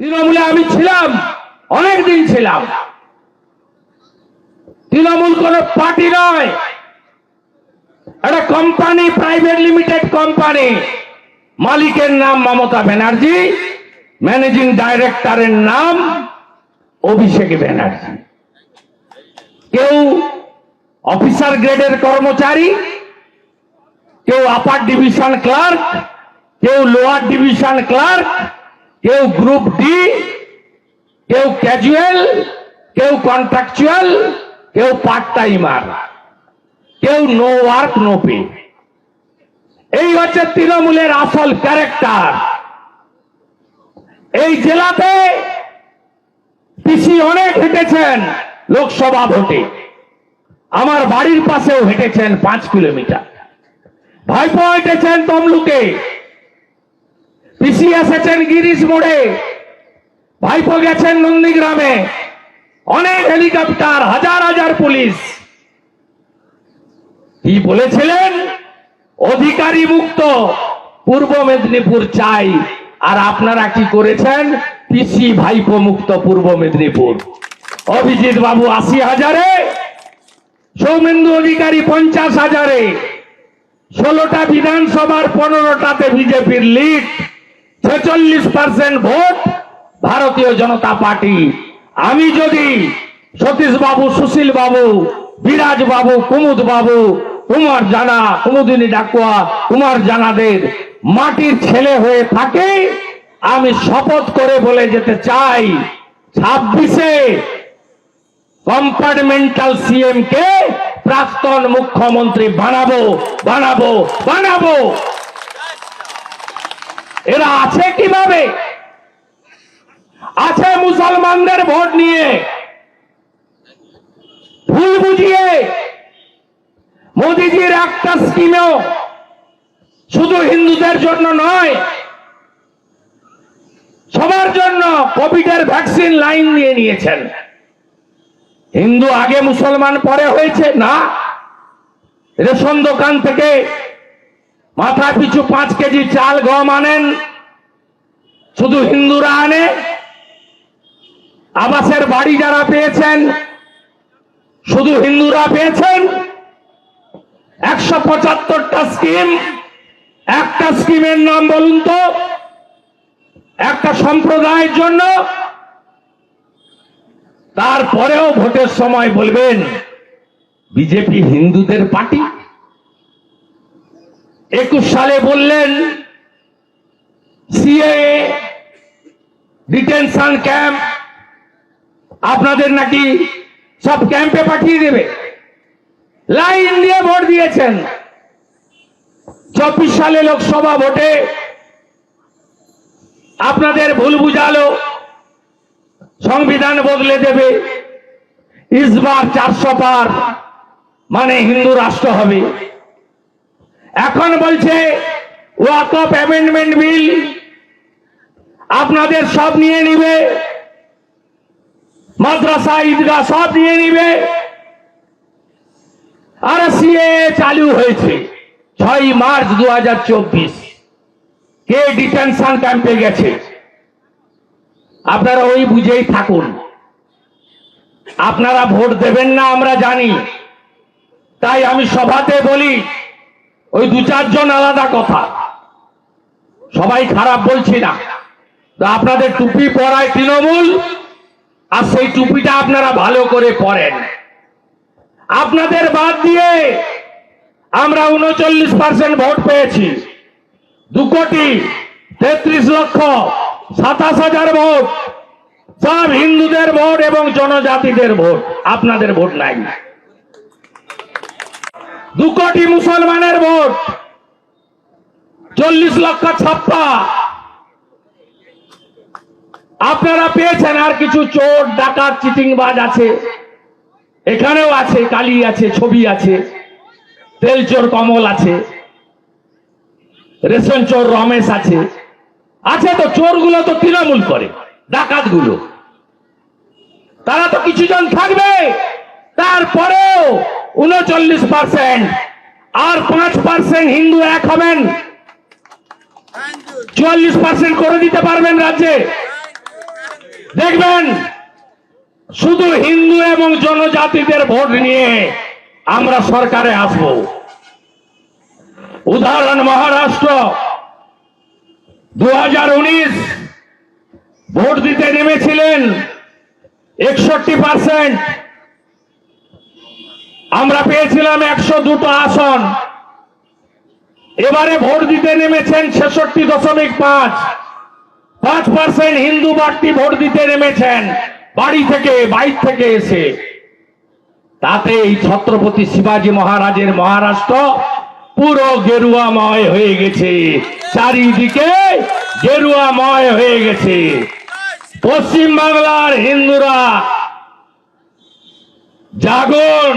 তৃণমূলে আমি ছিলাম অনেক দিন ছিলাম। তৃণমূল কোন পার্টি নয়। একটা কোম্পানি প্রাইভেট লিমিটেড কোম্পানি মালিকের নাম মমতা ব্যানার্জি ম্যানেজিং ডাইরেক্টরের নাম অভিষেক ব্যানার্জি। কেউ অফিসার গ্রেডের কর্মচারী, কেউ আপার ডিভিশন ক্লার্ক কেউ লোয়ার ডিভিশন ক্লার্ক কেউ গ্রুপ ডি কেউ ক্যাজুয়াল কেউ কন্ট্রাকচুয়াল কেউ পার্ট টাইমার কেউ নো ওয়ার্ক নো পে এই হচ্ছে তৃণমূলের আসল ক্যারেক্টার এই জেলাতে পিসি অনেক হেঁটেছেন লোকসভা ভোটে। আমার বাড়ির পাশেও হেঁটেছেন পাঁচ কিলোমিটার। ভাইপো হেঁটেছেন তমলুকে। পিসি এসেছেন গিরিশ মোড়ে। ভাইপো গেছেন নন্দীগ্রামে। অনেক হেলিকপ্টার, হাজার হাজার পুলিশ। কি বলেছিলেন? অধিকারী মুক্ত, পূর্ব মেদিনীপুর চাই। আর আপনারা কি করেছেন? পিসি ভাইপো মুক্ত, পূর্ব মেদিনীপুর। অভিজিৎ বাবু আশি হাজারে, সৌমেন্দু অধিকারী পঞ্চাশ হাজারে। ষোলোটা বিধানসভার পনেরোটাতে বিজেপির লিড। ছেচল্লিশ পার্সেন্ট ভোট ভারতীয় জনতা পার্টি। আমি যদি সতীশ বাবু সুশীল বাবু বিরাজ বাবু কুমুদ বাবু কুমার জানা, কুমুদিনী ডাকুয়া, কুমার জানাদের মাটির ছেলে হয়ে থাকে, আমি শপথ করে বলে যেতে চাই, ছাব্বিশে কম্পার্টমেন্টাল সিএম কে প্রাক্তন মুখ্যমন্ত্রী বানাবো বানাবো বানাবো। এরা আছে কীভাবে? আছে মুসলমানদের ভোট নিয়ে। ভুল বুঝিয়ে। মোদিজির একটা স্কিমেও শুধু হিন্দুদের জন্য নয়, সবার জন্য কোভিডের ভ্যাকসিন লাইন দিয়ে নিয়েছেন। হিন্দু আগে মুসলমান পরে হয়েছে, না। রেশন দোকান থেকে মাথা পিছু পাঁচ কেজি চাল গম আনেন, শুধু হিন্দুরা আনে। আবাসের বাড়ি যারা পেয়েছেন, শুধু হিন্দুরা পেয়েছেন। একশো পঁচাত্তরটা স্কিম, একটা স্কিমের নাম বলুন তো, একটা সম্প্রদায়ের জন্য। তারপরেও ভোটের সময় বলবেন, বিজেপি হিন্দুদের পার্টি। একুশ সালে বললেন, সিএ, ডিটেনশন ক্যাম্প, আপনাদের নাকি সব ক্যাম্পে পাঠিয়ে দেবে। লাইন দিয়ে ভোট দিয়েছেন। চব্বিশ সালে লোকসভা ভোটে আপনাদের ভুল বুঝালো, সংবিধান বদলে দেবে, ইসবার চারশো পার মানে হিন্দু রাষ্ট্র হবে। এখন বলছে ওয়াকফ অ্যামেন্ডমেন্ট বিল আপনাদের সব নিয়ে নিবে, মাদ্রাসা, ঈদগাহ সব নিয়ে নিবে। আর সিএ চালু হয়েছে ছয় মার্চ দু হাজার চব্বিশ। কে ডিটেনশন ক্যাম্পে গেছে? আপনারা ওই বুঝেই থাকুন। আপনারা ভোট দেবেন না, আমরা জানি। তাই আমি সভাতে বলি ওই দু চারজন আলাদা কথা। সবাই খারাপ বলছি না। তো আপনাদের টুপি পরায় তৃণমূল, আর সেই টুপিটা আপনারা ভালো করে পরেন। আপনাদের বাদ দিয়ে আমরা উনচল্লিশ পার্সেন্ট ভোট পেয়েছি। দু কোটি তেত্রিশ লক্ষ সাতাশ হাজার ভোট। সব হিন্দুদের ভোট এবং জনজাতিদের ভোট। আপনাদের ভোট নাই। দু কোটি মুসলমানের ভোট। চল্লিশ লক্ষ ছাপ্পা। আপনারা পেয়েছেন আর কিছু চোর, ডাকাত, চিটিংবাজ আছে। এখানেও আছে, কালি আছে, ছবি আছে। তেল চোর কমল আছে। রেশন চোর রমেশ আছে। আছে তো, চোরগুলো তো তৃণমূল করে ডাকাতগুলো তারা তো কিছু জন থাকবে। তারপরেও উনচল্লিশ পার্সেন্ট আর পাঁচ পার্সেন্ট হিন্দু এক হবেন। চুয়াল্লিশ পার্সেন্ট করে দিতে পারবেন রাজ্যে। দেখবেন, শুধু হিন্দু এবং জনজাতিদের ভোট নিয়ে আমরা সরকারে আসব। উদাহরণ, মহারাষ্ট্র। দু হাজার উনিশ ভোট দিতে নেমেছিলেন একষট্টি পার্সেন্ট। আমরা পেয়েছিলাম একশো দুটো আসন। এবারে ভোট দিতে নেমেছেন ছেষট্টি দশমিক পাঁচ। পাঁচ পার্সেন্ট হিন্দু বাড়তি ভোট দিতে নেমেছেন। বাড়ি থেকে, বাইর থেকে এসে। তাতে এই ছত্রপতি শিবাজী মহারাজের মহারাষ্ট্র পুরো গেরুয়াময় হয়ে গেছে। চারিদিকে গেরুয়াময় হয়ে গেছে। পশ্চিম বাংলার হিন্দুরা জাগুন